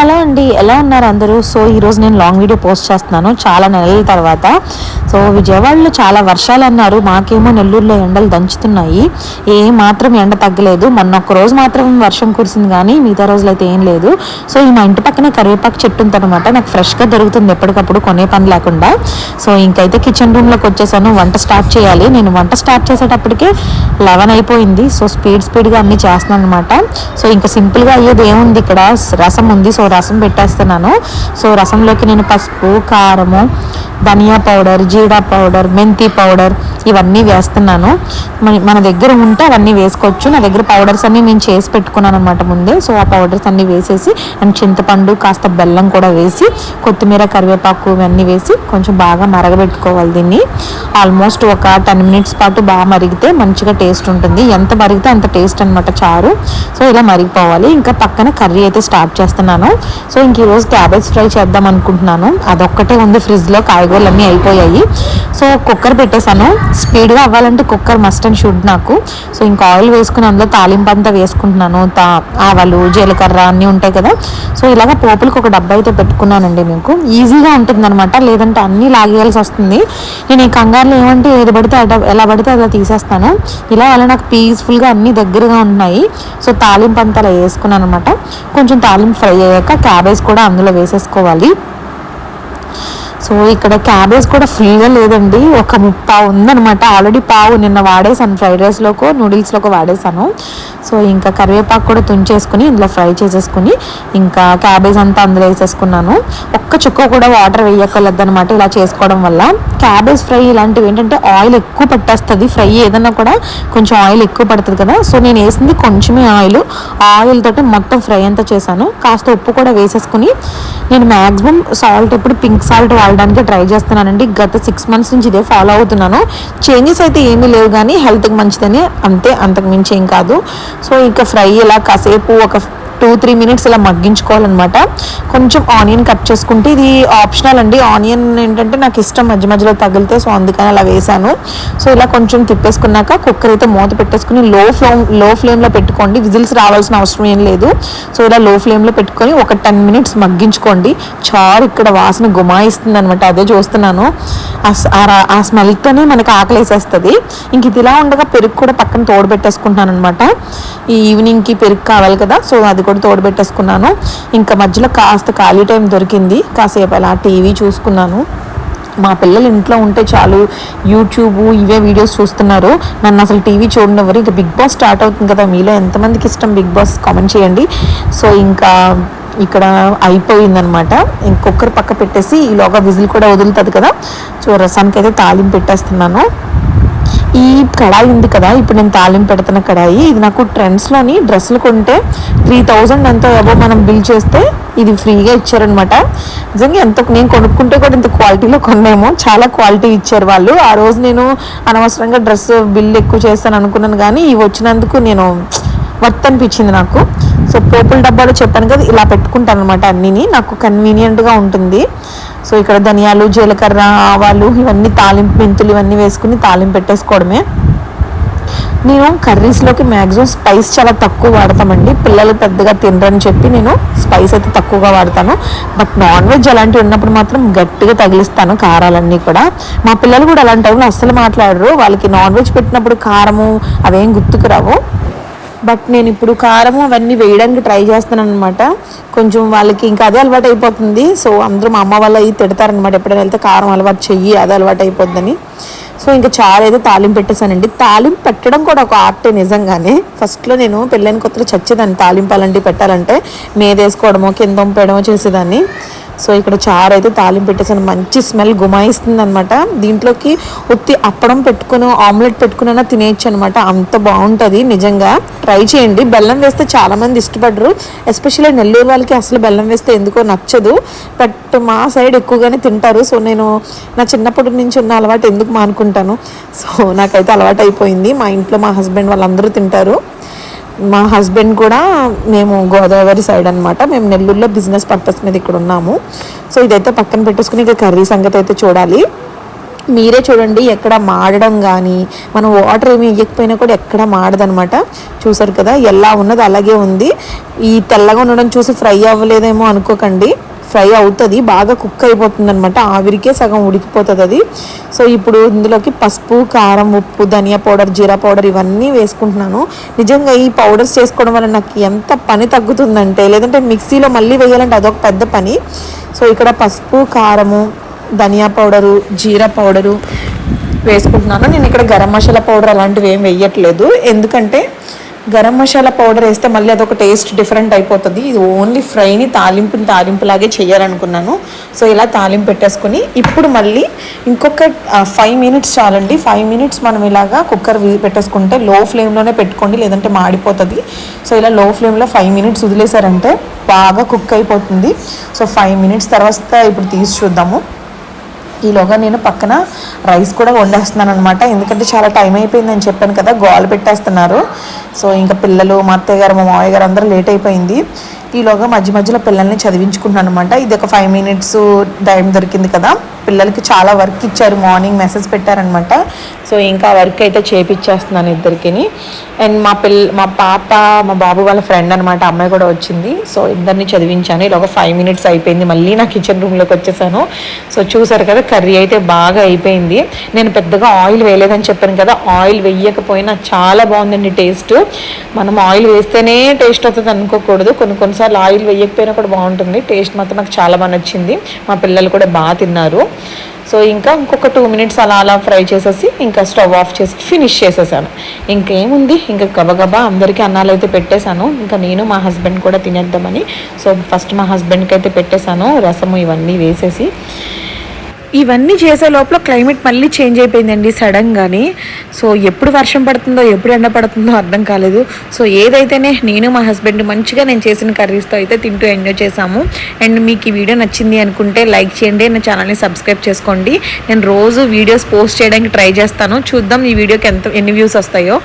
Hello అండి ఎలా ఉన్నారు అందరూ? సో ఈరోజు నేను లాంగ్ వీడియో పోస్ట్ చేస్తున్నాను చాలా నెలల తర్వాత. సో విజయవాడలో చాలా వర్షాలు అన్నారు మాకేమో నెల్లూరులో ఎండలు దంచుతున్నాయి. ఏ మాత్రం ఎండ తగ్గలేదు. మొన్న ఒక్క రోజు మాత్రం వర్షం కురిసింది కానీ మిగతా రోజులు అయితే ఏం లేదు. సో ఈ మా ఇంటి పక్కనే కరివేపాకు చెట్టు ఉందన్నమాట. నాకు ఫ్రెష్గా దొరుకుతుంది ఎప్పటికప్పుడు కొనే పని లేకుండా. సో ఇంకైతే కిచెన్ రూమ్లోకి వచ్చేసాను వంట స్టార్ట్ చేయాలి. నేను వంట స్టార్ట్ చేసేటప్పటికే లెవెన్ అయిపోయింది. సో స్పీడ్ స్పీడ్గా అన్నీ చేస్తున్నాను అనమాట సో ఇంకా సింపుల్గా అయ్యేది ఏముంది ఇక్కడ? రసం ఉంది సో రసం పెట్టేస్తున్నాను. సో రసంలోకి నేను పసుపు కారము ధనియా పౌడర్ జీరా పౌడర్ మెంతి పౌడర్ ఇవన్నీ వేస్తున్నాను. మన- దగ్గర ఉంటే అవన్నీ వేసుకోవచ్చు. నా దగ్గర పౌడర్స్ అన్నీ నేను చేసి పెట్టుకున్నాను అనమాట ముందే. సో ఆ పౌడర్స్ అన్నీ వేసేసి అండ్ చింతపండు కాస్త బెల్లం కూడా వేసి కొత్తిమీర కరివేపాకు ఇవన్నీ వేసి కొంచెం బాగా మరగబెట్టుకోవాలి దీన్ని. ఆల్మోస్ట్ ఒక టెన్ మినిట్స్ పాటు బాగా మరిగితే మంచిగా టేస్ట్ ఉంటుంది. ఎంత మరిగితే అంత టేస్ట్ అనమాట చారు. సో ఇలా మరిగిపోవాలి. ఇంకా పక్కన కర్రీ అయితే స్టార్ట్ చేస్తున్నాను. సో ఇంక ఈరోజు క్యాబేజ్ ఫ్రై చేద్దాం అనుకుంటున్నాను. అదొక్కటే ఉంది ఫ్రిడ్జ్లో కాయ అన్నీ అయిపోయాయి. సో కుక్కర్ పెట్టేశాను. స్పీడ్గా అవ్వాలంటే కుక్కర్ మస్ట్ అండ్ షుడ్ నాకు. సో ఇంకా ఆయిల్ వేసుకుని అందులో తాలింపు అంతా వేసుకుంటున్నాను. తా ఆవాలు జీలకర్ర అన్నీ ఉంటాయి కదా. సో ఇలాగ పోపులకు ఒక డబ్బా అయితే పెట్టుకున్నానండి మీకు. ఈజీగా ఉంటుంది అనమాట లేదంటే అన్నీ లాగేయాల్సి వస్తుంది. నేను ఈ కంగారులో ఏమంటే ఏది పడితే ఎలా పడితే అలా తీసేస్తాను. ఇలా అలా నాకు పీస్ఫుల్గా అన్నీ దగ్గరగా ఉన్నాయి. సో తాలింపు అంతా అలా వేసుకున్నాను అనమాట కొంచెం తాలింపు ఫ్రై అయ్యాక క్యాబేజ్ కూడా అందులో వేసేసుకోవాలి. సో ఇక్కడ క్యాబేజ్ కూడా ఫ్రీగా లేదండి. ఒక ముప్పా ఉందనమాట ఆల్రెడీ పావు నిన్న వాడేసాను ఫ్రైడ్ రైస్లోకో నూడిల్స్లోకో వాడేసాను సో ఇంకా కరివేపాకు కూడా తుంచేసుకుని ఇందులో ఫ్రై చేసేసుకుని ఇంకా క్యాబేజ్ అంతా అందులో వేసేసుకున్నాను. ఒక్క చుక్క కూడా వాటర్ వేయక్కర్లేదు అనమాట ఇలా చేసుకోవడం వల్ల. క్యాబేజ్ ఫ్రై ఇలాంటివి ఏంటంటే ఆయిల్ ఎక్కువ పట్టేస్తుంది. ఫ్రై ఏదన్నా కూడా కొంచెం ఆయిల్ ఎక్కువ పడుతుంది కదా. సో నేను వేసింది కొంచెమే ఆయిల్. ఆయిల్ తోటి మొత్తం ఫ్రై అంతా చేశాను. కాస్త ఉప్పు కూడా వేసేసుకుని నేను మ్యాక్సిమం సాల్ట్ ఎప్పుడు పింక్ సాల్ట్ వాడడానికి ట్రై చేస్తున్నానండి. గత సిక్స్ మంత్స్ నుంచి ఇదే ఫాలో అవుతున్నాను. చేంజెస్ అయితే ఏమీ లేవు కానీ హెల్త్కి మంచిదని అంతే. అంతకు మించి ఏం కాదు. సో ఇంకా ఫ్రై ఇలా కాసేపు ఒక టూ త్రీ మినిట్స్ ఇలా మగ్గించుకోవాలన్నమాట. కొంచెం ఆనియన్ కట్ చేసుకుంటే ఇది ఆప్షనల్ అండి. ఆనియన్ ఏంటంటే నాకు ఇష్టం మధ్య మధ్యలో తగిలితే సో అందుకని అలా వేసాను సో ఇలా కొంచెం తిప్పేసుకున్నాక కుక్కర్ అయితే మూత పెట్టేసుకుని లో ఫ్లేమ్లో ఫ్లేమ్లో పెట్టుకోండి. విజిల్స్ రావాల్సిన అవసరం ఏం లేదు. సో ఇలా లో ఫ్లేమ్లో పెట్టుకొని ఒక టెన్ మినిట్స్ మగ్గించుకోండి. చారు ఇక్కడ వాసన గుమాయిస్తుంది అనమాట అదే చూస్తున్నాను. ఆ ఆ రా- ఆ స్మెల్తోనే మనకి ఆకలి వేసేస్తుంది ఇంక ఇది ఇలా ఉండగా పెరుగు కూడా పక్కన తోడు పెట్టేసుకుంటున్నాను అనమాట ఈ ఈవినింగ్కి పెరుగు కావాలి కదా సో అది కూడా తోడు పెట్టేసుకున్నాను ఇంకా మధ్యలో కాస్త ఖాళీ టైం దొరికింది. కాసేపు అలా టీవీ చూసుకున్నాను. మా పిల్లలు ఇంట్లో ఉంటే చాలు యూట్యూబ్ ఇవే వీడియోస్ చూస్తున్నారు. నన్ను అసలు టీవీ చూడనివ్వరు. ఇంకా బిగ్ బాస్ స్టార్ట్ అవుతుంది కదా మీలో ఎంతమందికి ఇష్టం బిగ్ బాస్? కామెంట్ చేయండి. సో ఇంకా ఇక్కడ అయిపోయిందనమాట. ఇంకొకరు పక్క పెట్టేసి ఈలోగా విజిల్ కూడా వదులుతుంది కదా. సో రసానికి అయితే తాలింపు పెట్టేస్తున్నాను. ఈ కడాయి ఉంది కదా ఇప్పుడు నేను తాలింపు పెడుతున్న కడాయి ఇది నాకు ట్రెండ్స్లోని డ్రెస్సులు కొంటే త్రీ థౌజండ్ ఎంతో ఏవో మనం బిల్ చేస్తే ఇది ఫ్రీగా ఇచ్చారనమాట నిజంగా ఎంత నేను కొనుక్కుంటే కూడా ఇంత క్వాలిటీలో కొన్నాము చాలా క్వాలిటీ ఇచ్చారు వాళ్ళు. ఆ రోజు నేను అనవసరంగా డ్రెస్ బిల్ ఎక్కువ చేస్తాను అనుకున్నాను కానీ ఇవి వచ్చినందుకు నేను వర్త్ అనిపించింది నాకు. సో పోపుల డబ్బాలో చెప్పాను కదా ఇలా పెట్టుకుంటాను అనమాట అన్నీని. నాకు కన్వీనియంట్గా ఉంటుంది. సో ఇక్కడ ధనియాలు జీలకర్ర ఆవాలు ఇవన్నీ తాలింపు మెంతులు ఇవన్నీ వేసుకుని తాలింపు పెట్టేసుకోవడమే. నేను కర్రీస్లోకి మ్యాక్సిమం స్పైస్ చాలా తక్కువ వాడతామండి. పిల్లలు పెద్దగా తినరని చెప్పి నేను స్పైస్ అయితే తక్కువగా వాడతాను. బట్ నాన్ వెజ్ అలాంటివి ఉన్నప్పుడు మాత్రం గట్టిగా తగిలిస్తాను కారాలన్నీ కూడా. మా పిల్లలు కూడా అలాంటి టైంలో అస్సలు మాట్లాడరు. వాళ్ళకి నాన్ వెజ్ పెట్టినప్పుడు కారము అవేం గుర్తుకు రావు. బట్ నేను ఇప్పుడు కారం అవన్నీ వేయడానికి ట్రై చేస్తాను అనమాట కొంచెం వాళ్ళకి ఇంకా అదే అలవాటు అయిపోతుంది. సో అందరూ మా అమ్మ వాళ్ళు అవి తిడతారనమాట ఎప్పుడైనా వెళ్తే కారం అలవాటు చెయ్యి అదే అలవాటు అయిపోద్దని. సో ఇంకా చాలా అయితే తాలింపు పెట్టేశానండి. తాలింపు పెట్టడం కూడా ఒక ఆర్టే నిజంగానే. ఫస్ట్లో నేను పెళ్ళైన కొత్తలో చచ్చేదాన్ని తాలింపు అలాంటివి పెట్టాలంటే. మేదేసుకోవడమో కింద వంపేయడమో చేసేదాన్ని. సో ఇక్కడ చారు అయితే తాలింపు పెట్టేసాను. మంచి స్మెల్ గుమాయిస్తుంది అనమాట దీంట్లోకి ఉత్తి అప్పడం పెట్టుకుని ఆమ్లెట్ పెట్టుకునైనా తినేయచ్చు అనమాట అంత బాగుంటుంది నిజంగా. ట్రై చేయండి. బెల్లం వేస్తే చాలామంది ఇష్టపడరు. ఎస్పెషల్లీ నెల్లూరు వాళ్ళకి అసలు బెల్లం వేస్తే ఎందుకో నచ్చదు. బట్ మా సైడ్ ఎక్కువగానే తింటారు. సో నేను నా చిన్నప్పటి నుంచి ఉన్న అలవాటు ఎందుకు మానుకుంటాను? సో నాకైతే అలవాటు అయిపోయింది మా ఇంట్లో మా హస్బెండ్ వాళ్ళందరూ తింటారు. మా హస్బెండ్ కూడా మేము గోదావరి సైడ్ అనమాట మేము నెల్లూరులో బిజినెస్ పర్పస్ మీద ఇక్కడ ఉన్నాము. సో ఇదైతే పక్కన పెట్టేసుకుని ఇక కర్రీ సంగతి అయితే చూడాలి. మీరే చూడండి ఎక్కడ మాడడం కానీ మనం వాటర్ ఏమి వేయకపోయినా కూడా ఎక్కడ మాడదనమాట చూసారు కదా ఎలా ఉన్నది అలాగే ఉంది. ఈ తెల్లగా ఉండడం చూసి ఫ్రై అవ్వలేదేమో అనుకోకండి. ఫ్రై అవుతుంది బాగా కుక్ అయిపోతుంది అనమాట ఆవిరికే సగం ఉడికిపోతుంది అది. సో ఇప్పుడు ఇందులోకి పసుపు కారం ఉప్పు ధనియా పౌడర్ జీరా పౌడర్ ఇవన్నీ వేసుకుంటున్నాను. నిజంగా ఈ పౌడర్స్ చేసుకోవడం వల్ల నాకు ఎంత పని తగ్గుతుందంటే లేదంటే మిక్సీలో మళ్ళీ వేయాలంటే అదొక పెద్ద పని. సో ఇక్కడ పసుపు కారము ధనియా పౌడరు జీరా పౌడరు వేసుకుంటున్నాను. నేను ఇక్కడ గరం మసాలా పౌడర్ అలాంటివి ఏం వేయట్లేదు. ఎందుకంటే గరం మసాలా పౌడర్ వేస్తే మళ్ళీ అదొక టేస్ట్ డిఫరెంట్ అయిపోతుంది. ఇది ఓన్లీ ఫ్రైని తాలింపుని తాలింపులాగే చేయాలనుకున్నాను సో ఇలా తాలింపు పెట్టేసుకుని ఇప్పుడు మళ్ళీ ఇంకొక ఫైవ్ మినిట్స్ చాలండి. ఫైవ్ మినిట్స్ మనం ఇలాగా కుక్కర్ పెట్టేసుకుంటే లో ఫ్లేమ్లోనే పెట్టుకోండి లేదంటే మాడిపోతుంది. సో ఇలా లో ఫ్లేమ్లో ఫైవ్ మినిట్స్ వదిలేసారంటే బాగా కుక్ అయిపోతుంది. సో ఫైవ్ మినిట్స్ తర్వాత ఇప్పుడు తీసి చూద్దాము. ఈలోగా నేను పక్కన రైస్ కూడా వండేస్తున్నాను అనమాట ఎందుకంటే చాలా టైం అయిపోయిందని చెప్పాను కదా గోల పెట్టేస్తున్నారు. సో ఇంకా పిల్లలు మా అత్తయ్య గారు మా మామయ్య గారు అందరూ లేట్ అయిపోయింది. ఈలోగా మధ్య మధ్యలో పిల్లల్ని చదివించుకుంటున్నాను అనమాట ఇది ఒక ఫైవ్ మినిట్స్ టైం దొరికింది కదా. పిల్లలకి చాలా వర్క్ ఇచ్చారు మార్నింగ్ మెసేజ్ పెట్టారనమాట సో ఇంకా వర్క్ అయితే చేపిచ్చేస్తున్నాను ఇద్దరికి అండ్ మా పిల్ల మా పాప మా బాబు వాళ్ళ ఫ్రెండ్ అనమాట అమ్మాయి కూడా వచ్చింది. సో ఇద్దరిని చదివించాను. ఇలా ఒక ఫైవ్ మినిట్స్ అయిపోయింది. మళ్ళీ నా కిచెన్ రూమ్లోకి వచ్చేసాను. సో చూసారు కదా కర్రీ అయితే బాగా అయిపోయింది. నేను పెద్దగా ఆయిల్ వేయలేదని చెప్పాను కదా. ఆయిల్ వేయకపోయినా చాలా బాగుందండి టేస్ట్. మనం ఆయిల్ వేస్తేనే టేస్ట్ అవుతుంది అనుకోకూడదు. కొన్ని కొన్నిసార్లు ఆయిల్ వేయకపోయినా కూడా బాగుంటుంది. టేస్ట్ మాత్రం నాకు చాలా బాగా నచ్చింది. మా పిల్లలు కూడా బాగా తిన్నారు. సో ఇంకా ఇంకొక టూ మినిట్స్ అలా అలా ఫ్రై చేసేసి ఇంకా స్టవ్ ఆఫ్ చేసి ఫినిష్ చేసేసాను. ఇంకేముంది? ఇంకా గబగబా అందరికీ అన్నాలు అయితే పెట్టేశాను. ఇంకా నేను మా హస్బెండ్ కూడా తినేద్దామని. సో ఫస్ట్ మా హస్బెండ్కి అయితే పెట్టేశాను. రసము ఇవన్నీ వేసేసి. ఇవన్నీ చేసే లోపల క్లైమేట్ మళ్ళీ చేంజ్ అయిపోయిందండి సడన్గానే. సో ఎప్పుడు వర్షం పడుతుందో ఎప్పుడు ఎండ పడుతుందో అర్థం కాలేదు. సో ఏదైతేనే నేను మా హస్బెండ్ మంచిగా నేను చేసిన కర్రీస్తో అయితే తింటూ ఎంజాయ్ చేశాము అండ్ మీకు ఈ వీడియో నచ్చింది అనుకుంటే లైక్ చేయండి నా ఛానల్ని సబ్స్క్రైబ్ చేసుకోండి. నేను రోజు వీడియోస్ పోస్ట్ చేయడానికి ట్రై చేస్తాను. చూద్దాం ఈ వీడియోకి ఎంత ఎన్ని వ్యూస్ వస్తాయో.